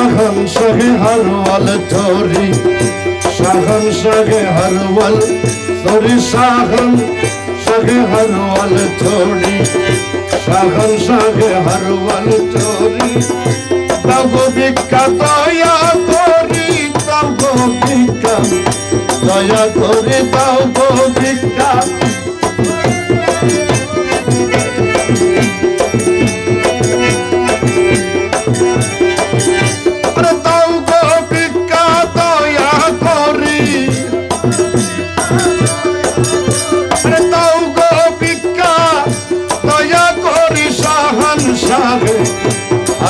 শাহন শাহে হরওয়াল চোরি শাহন শাহে হরওয়াল চোরি শাহন শাহে হরওয়াল চোরি শাহন শাহে হরওয়াল চোরি তব দয়া করি, তব ভিক্ষা, দয়া করে দাও গো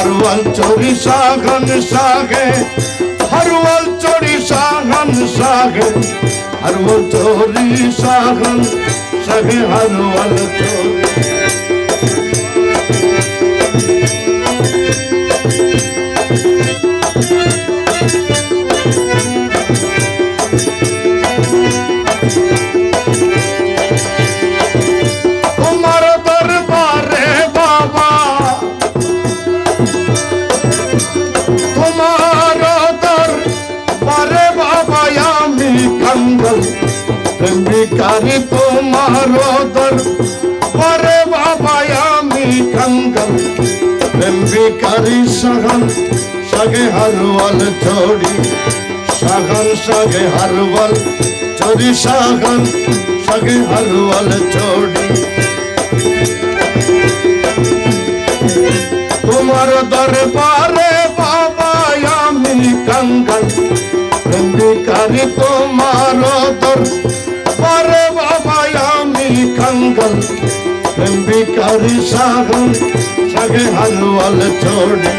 হরওয়াল চোরি সাগন সাগে হরওয়াল চোরি সাগন সাগে হরওয়াল চোরি সাগন সাগে হরওয়াল চোরি প্রেমিকারি সহন সগে হরওয়াল চোরি সগন, সগে হরওয়াল চোরি সগন, সগে হরওয়াল চোরি তোমার দরবারে বাবা, আমি কঙ্গল। প্রেমিকারি তোমার দরবারে বাবা, আমি কঙ্গল। প্রেমিকারি সাগন সাগে হালওয়াল চোড়ি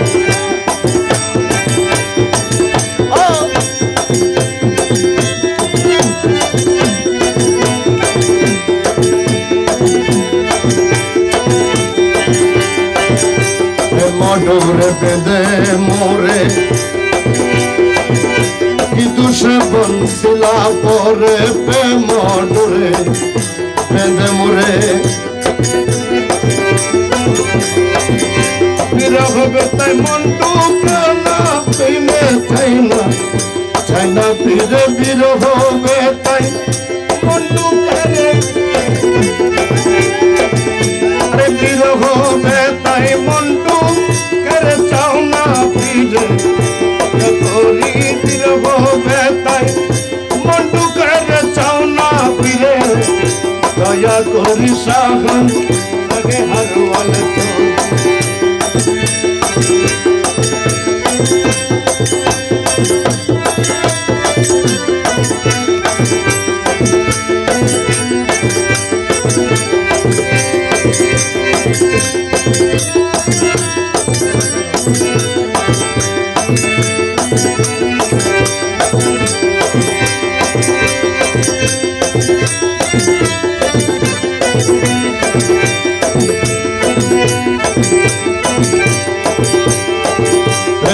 মডুরে বেঁধে মোরে কিন্তু সে বনশিলা পরে পে মডুরে বেঁধে মোরে। বিরহ বেতাই মন্টু প্রাণা পিনে চাই না চাই না ফিরে বিরহ বেতাই মন্টু করে আরে বিরহ বেতাই মন্টু করে চাও না ফিরে? করি বিরহ বেতাই দয়া করি সাহন আগে হারওয়াল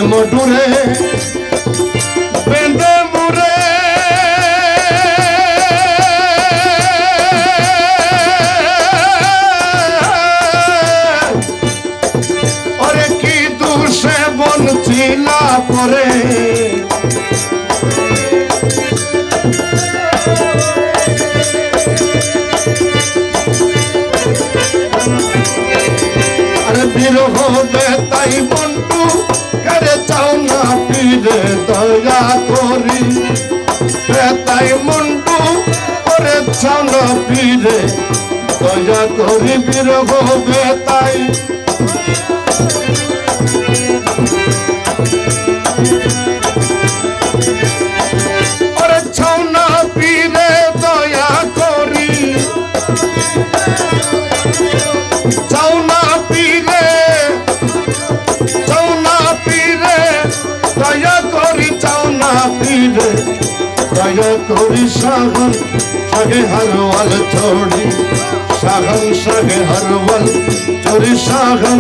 চোর মডুরে বেঁধে মুরে ওরে কি দুষে বনছিলা পরে। বিরহ তাই বন্টু করে চাও না পীরে দয়া করি। তাই মন্টু করে চাও না পীরে দয়া করি বিরহ তাই। সাগে হরওয়াল চোরি সাগন সাগে হরওয়াল চোরি সাগন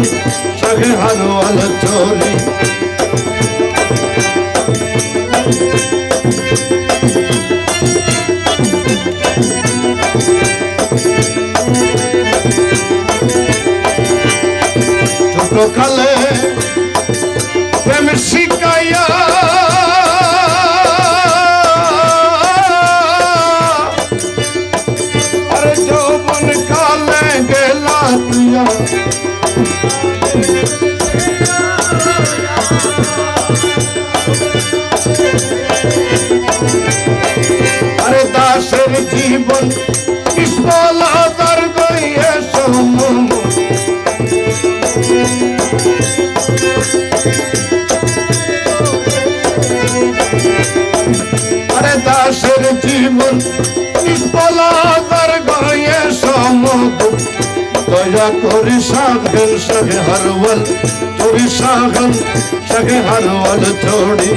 সাগে হরওয়াল চোরি ছোট কালে জীবন নিষ্ফল আদার গইয়ে সমম আরে দাসের জীবন নিষ্ফল আদার গইয়ে সমম দয়া করি সাগর সগে হরওয়াল চোরি সাগর সগে হরওয়াল छोड़ी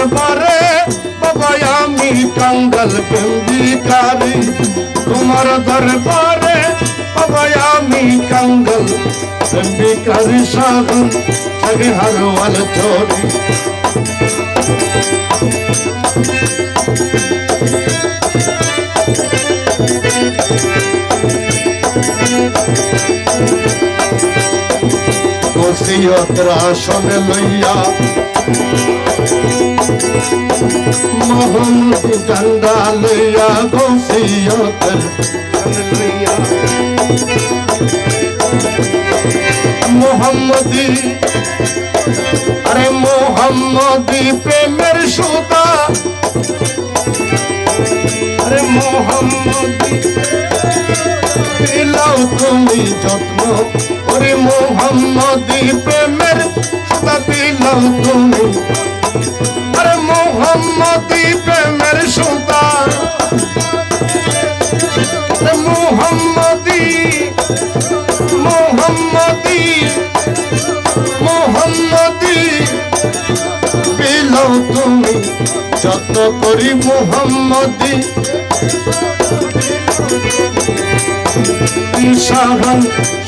দরবারে বাবা আমি কাঙ্গল বিকারি তোমার দরবারে বাবা আমি কাঙ্গল বিকারি সাগন সগে হরওয়াল ছোড়ি ওসিয়তের আসন লইয়া মোহন ডান্ডা লইয়া ওসিয়তের আসন আরে মোহাম্মদি প্রেমের সুতা। আরে মোহাম্মদি পেলাও তুমি যত্ন। ওরে মোহাম্মদি প্রেমের সুতা পেলাও তুমি আরে মোহাম্মদি প্রেমের সুতা আরে মোহাম্মদি মোহাম্মদি মোহাম্মদি পেলাও তুমি যত্ন করি মোহাম্মদি शाहन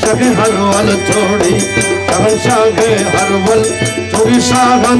शगे हरवल छोड़ी शाहन शागे हरवल छोड़ी शाहन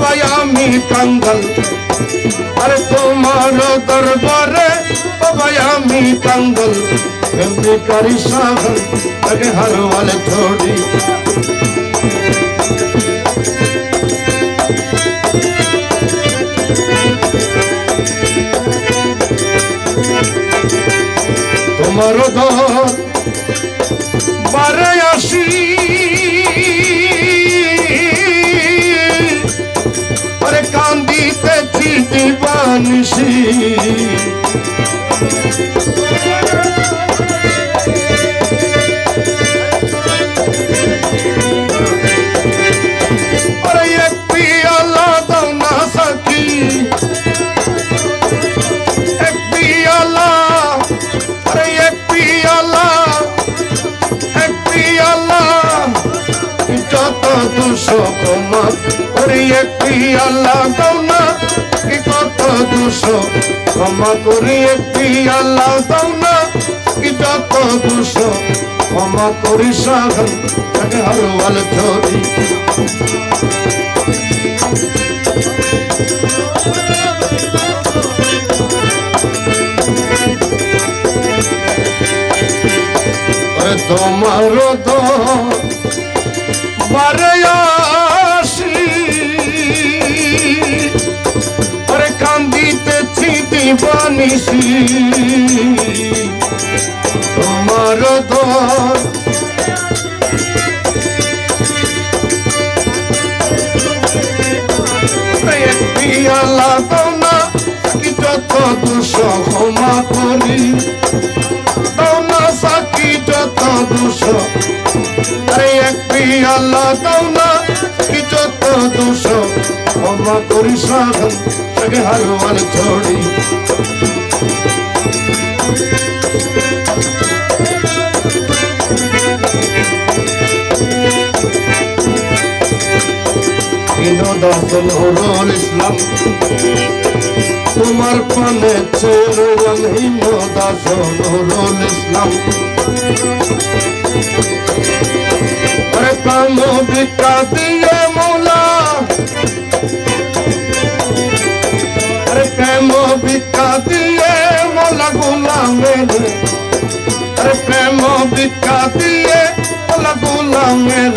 বাবা আমি কাঙ্গাল আর তোমার দরবারে বাবা আমি কাঙ্গাল এমনি করি সাহল আগে হারওয়াল ছোড়ি তোমার দর বারে আসি। দিবানিসি আরে এক পিয়ালা দাও না সখী এক পিয়ালা আরে এক পিয়ালা এক পিয়ালা যত দুশো ক্ষমা করি এক পিয়ালা দাও না কি কত দুশো? ক্ষমা করি এক পিয়ালা দাও না। কি যত দুশো? ক্ষমা করি সাগর তাকে হরওয়াল ধরি তোমার তো বারে দিবানিসি তোমার তো পিয়ালা তো না কি যত ক্ষমা করি। না সাকি যত আরে এক পিয়ালা দাও না সাগন সগে হারওয়াল ছোড়ি দাস নুরুল ইসলাম, তোমার পানে চেরুয়ান হিমো দাস নুরুল ইসলাম। আরে প্রাণ ভিক্ষা দিয়ে মোলা ভিক্ষা দিয়ে মোলা গুলামের আরে প্রেম ভিক্ষা দিয়ে মোলা গুলামের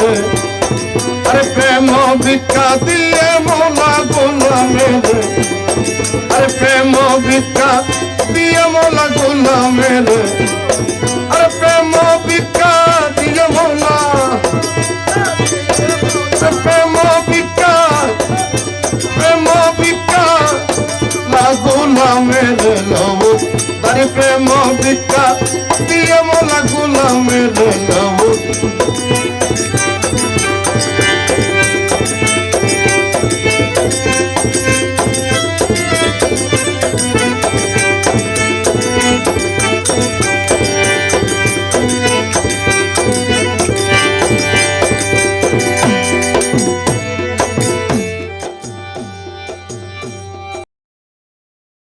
আরে প্রেম ভিক্ষা দিয়ে মোলা গুলামের আরে প্রেম ভিক্ষা দিয়ে মোলা গুলামের প্রেম ভিক্ষা দিয়ে মোলা গোলামের নাম